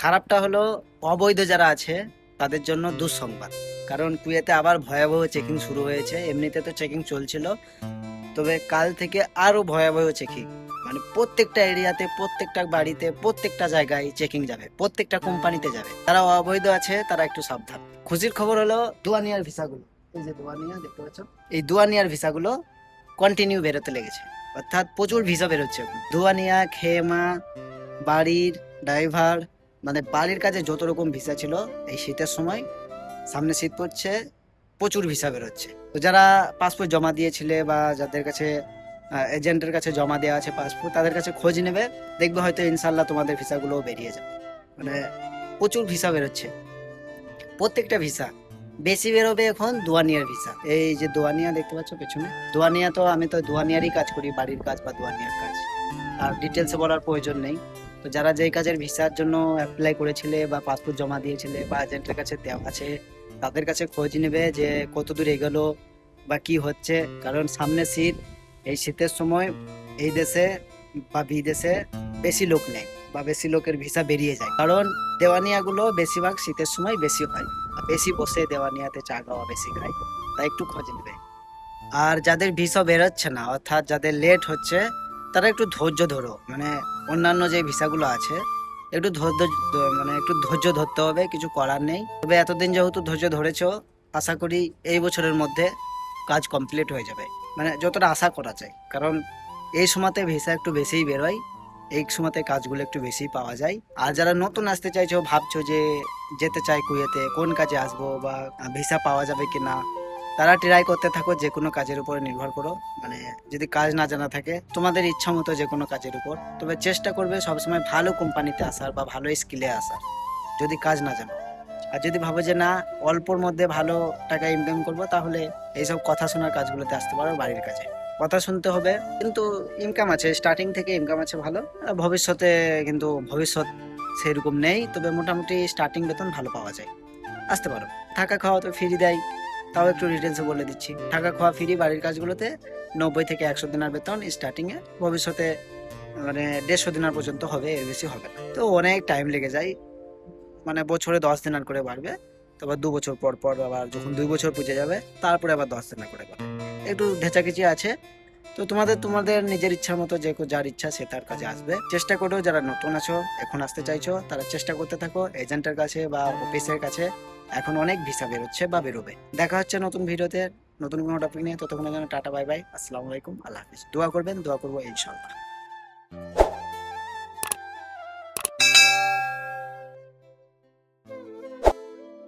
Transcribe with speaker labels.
Speaker 1: খারাপটা হলো অবৈধ যারা আছে, তাদের জন্য দুঃসংবাদ। কারণ কুয়েতে আবার ভয়াবহ চেকিং শুরু হয়েছে, এমনিতে তো চেকিং চলছিল। তবে কাল থেকে আরও ভয়াবহ চেকিং। মানে প্রত্যেকটা এরিয়াতে, প্রত্যেকটা বাড়িতে, প্রত্যেকটা জায়গায় চেকিং যাবে, প্রত্যেকটা কোম্পানিতে যাবে। তারা অবৈধ আছে, তারা একটু সাবধান। খুশির খবর হলো, দুয়ানিয়ার ভিসাগুলো, এই যে দুয়ানিয়া, দেখতে পাচ্ছ? এই দুয়ানিয়ার ভিসাগুলো কন্টিনিউ বেরোতে লেগেছে। অর্থাৎ প্রচুর ভিসা বেরোচ্ছে। দুয়ানিয়া, খেমা, বাড়ির ড্রাইভার মানে বাড়ির কাজে যত রকম ভিসা ছিল, এই শীতের সময় সামনে শীত পড়ছে, প্রচুর ভিসা বেরোচ্ছে। তো যারা পাসপোর্ট জমা দিয়েছিলে বা যাদের কাছে এজেন্টের কাছে জমা দেওয়া আছে পাসপোর্ট তাদের কাছে খোঁজ নেবে, দেখবে হয়তো ইনশাল্লাহ তোমাদের ভিসাগুলো বেরিয়ে যাবে। মানে প্রচুর ভিসা বেরোচ্ছে। প্রত্যেকটা ভিসা, বেশি বেরোবে এখন দোয়ানিয়ার ভিসা। এই যে দোয়ানিয়া দেখতে পাচ্ছ পেছনে, দোয়ানিয়া তো আমি তো দোয়ানিয়ারই কাজ করি, বাড়ির কাজ বা দোয়ানিয়ার কাজ। আর ডিটেলসে বলার প্রয়োজন নেই। তো যারা যেই কাজের ভিসার জন্য অ্যাপ্লাই করেছিলে বা পাসপোর্ট জমা দিয়েছিলে বা এজেন্টের কাছে দেওয়া আছে, তাদের কাছে খোঁজ নেবে যে কত দূর এগোলো বা কি হচ্ছে। কারণ সামনে শীত, এই শীতের সময় এই দেশে বা বিদেশে বেশি লোক নেই বা বেশি লোকের ভিসা বেরিয়ে যায়। কারণ দেওয়ানিয়াগুলো বেশিরভাগ শীতের সময় বেশি হয় বেশি বসে দেওয়ানিয়াতে চা খাওয়া বেশি খায়, তাই একটু খোঁজ নেবে। আর যাদের ভিসা বেরোচ্ছে না, অর্থাৎ যাদের লেট হচ্ছে তারা একটু ধৈর্য ধরো। মানে অন্যান্য যে ভিসাগুলো আছে, একটু ধৈর্য মানে একটু ধৈর্য ধরতে হবে, কিছু করার নেই। তবে এতদিন যেহেতু ধৈর্য ধরেছ, আশা করি এই বছরের মধ্যে কাজ কমপ্লিট হয়ে যাবে। মানে যতটা আশা করা যায়। কারণ এই সময়তে ভিসা একটু বেশিই বেরোয়, এই সময়তে কাজগুলো একটু বেশি পাওয়া যায়। আর যারা নতুন আসতে চাইছো, ভাবছ যে যেতে চাই কুয়েতে, কোন কাজে আসব বা ভিসা পাওয়া যাবে কি না তারা ট্রাই করতে থাকো, যে কোনো কাজের উপরে নির্ভর করো। মানে যদি কাজ না জানা থাকে, তোমাদের ইচ্ছা মতো যে কোনো কাজের উপর। তবে চেষ্টা করবে সবসময় ভালো কোম্পানিতে আসার বা ভালো স্কিলে আসার, যদি কাজ না জানো। আর যদি ভাবো যে না, অল্পর মধ্যে ভালো টাকা ইনকাম করব, তাহলে এইসব কথা শোনার কাজগুলোতে আসতে পারো বাড়ির কাছে কথা শুনতে হবে, কিন্তু ইনকাম আছে স্টার্টিং থেকে ইনকাম আছে ভালো। ভবিষ্যতে কিন্তু ভবিষ্যৎ সেরকম নেই, তবে মোটামুটি স্টার্টিং বেতন ভালো পাওয়া যায়। আসতে পারো, থাকা খাওয়া তো ফ্রি দেয়। তাও একটু ডিটেলসে বলে দিচ্ছি। থাকা খাওয়া ফ্রি বাড়ির কাজগুলোতে নব্বই থেকে একশো দিনার বেতন স্টার্টিংয়ে ভবিষ্যতে মানে দেড়শো দিনার পর্যন্ত হবে, এর বেশি হবে না। তো অনেক টাইম লেগে যায়। মানে বছরে দশ দিনার করে বাড়বে। তারপর দু বছর পর পর আবার যখন দুই বছর পুজো যাবে, তারপরে আবার দশ দিনার করে বাড়বে। একটু ভেচাকিচি আছে। তো তোমাদের তোমাদের নিজের ইচ্ছার মতো যে যার ইচ্ছা সে তার কাছে আসবে। চেষ্টা করো, যারা নতুন আছো, এখন আসতে চাইছো, তারা চেষ্টা করতে থাকো। এজেন্টের কাছে বা অফিসের কাছে। এখন অনেক ভিসা বেরোচ্ছে বা বেরোবে। দেখা হচ্ছে নতুন ভিডিওতে, নতুন কোনো টপিক নিয়ে। ততক্ষণের জন্য টাটা বাই বাই আসসালামু আলাইকুম, আল্লাহ হাফিজ। দোয়া করবেন, দোয়া করব ইনশাল্লাহ